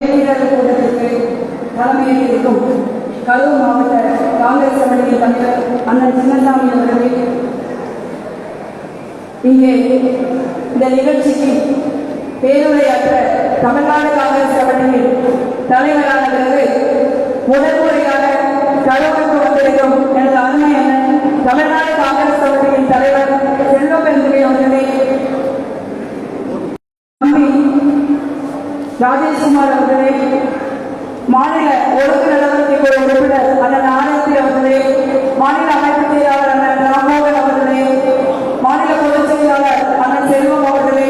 கூட்டத்திற்கு தலைமையில் இருக்கும் கரூர் மாவட்ட காங்கிரஸ் கமிட்டியின் தலைவர் அண்ணன் சின்னசாமி அவர்கள் இங்கே இந்த நிகழ்ச்சிக்கு பேருரையாற்ற தமிழ்நாடு காங்கிரஸ் கமிட்டியின் தலைவரான பிறகு முதல் முறையாக வந்திருக்கும் எனது அருமை அண்ணன் தமிழ்நாடு காங்கிரஸ் கமிட்டியின் தலைவர் செல்வ பெருந்துரை அவர்களே தம்பி ராஜேஷ்குமார் அவர்களே மாநில ஒழுங்கு நடவடிக்கை உறுப்பினர் அந்த நாணயத்தில் அவர்களே மாநில அமைப்பு செயலாளர் அண்ணன் ராமமோகன் அவர்களே மாநில பொதுச் செயலாளர் அண்ணன் செல்வம் அவர்களே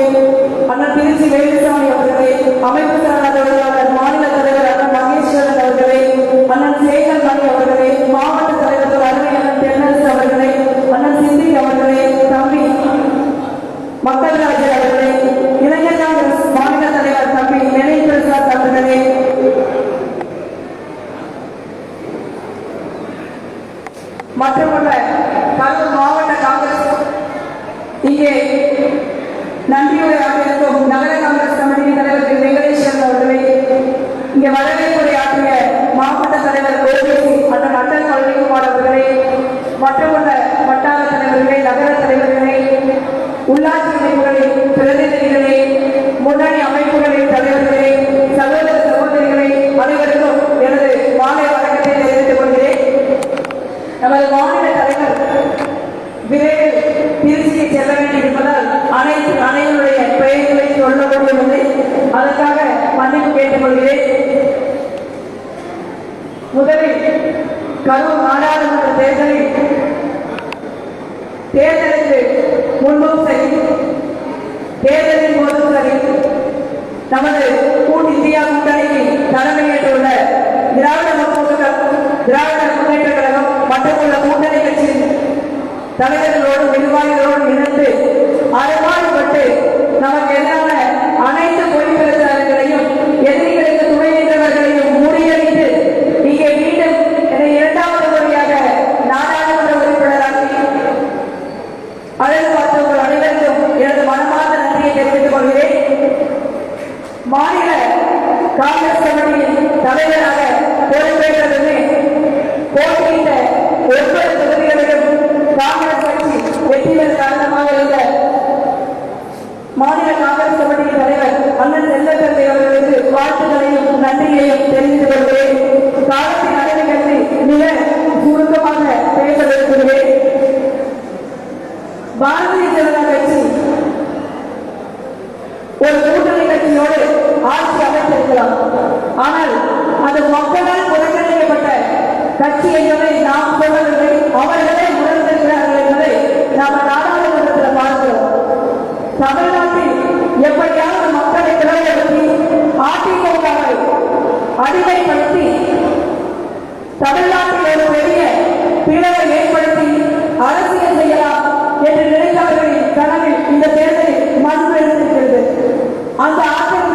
அண்ணன் திருச்சி வேலுசாமி அவர்களே அமைப்பு சாரா தொழிலாளர் மாநில தலைவர் அண்ணன் மகேஸ்வரன் அவர்களே அண்ணன் சேகர் மணி அவர்களே மாவட்ட தலைவர்கள் அருமை அண்ணன் தென்னரசு அவர்களே அண்ணன் சிந்தி அவர்களே தம்பி மக்கள் ராஜர் அவர்களே இளைஞர் காங்கிரஸ் மாநில தலைவர் தம்பி நினைவு பிரசாத் அவர்களே மட்டுமல்ல கரூர் மாவட்ட காங்கிரஸ் இங்கே நன்றியுரையாக இருக்கும் நகர காங்கிரஸ் கமிட்டியின் தலைவர் திரு வெங்கடேஸ்வரன் அவர்களை இங்கே வரவேற்புரை ஆற்றிய மாவட்ட தலைவர் ஓபிசி அண்ணன் அட்டல் பழனிக்குமார் கரூர் நாடாளுமன்ற தேர்தலில் தேர்தலுக்கு முன்பும் சரி தேர்தலின் போதும் சரி நமது கூட்டு இந்தியா கூட்டணியில் தலைமையேற்றுள்ள திராவிட முற்போக்கு கழகம், திராவிட முன்னேற்ற கழகம் மற்றும் உள்ள கூட்டணி கட்சியின் தலைவர்களோடும் நிர்வாகிகளோடும் இணைந்து மாநில காங்கிரஸ் கமிட்டியின் தலைவராக பொறுப்பேற்றதுமே போட்டியிட்ட ஒவ்வொரு தொகுதிகளிலும் காங்கிரஸ் கட்சி வெற்றி பெற கட்சி என்பதை நாம் சொல்லவில்லை அவர்களே உணர்ந்திருக்கிறார்கள் என்பதை நாம் நாடாளுமன்றத்தில் பார்க்கிறோம். தமிழ்நாட்டில் எப்படியாவது மக்களை பிளவுபடுத்தி அதிமுகவை அடிமைப்படுத்தி தமிழ்நாட்டில் ஒரு பெரிய பிளவை ஏற்படுத்தி அரசியல் செய்யலாம் என்று நினைத்தவர்களின் கனவில் இந்த தேர்தலில் மண் எழுந்திருக்கிறது அந்த ஆற்றலுக்கு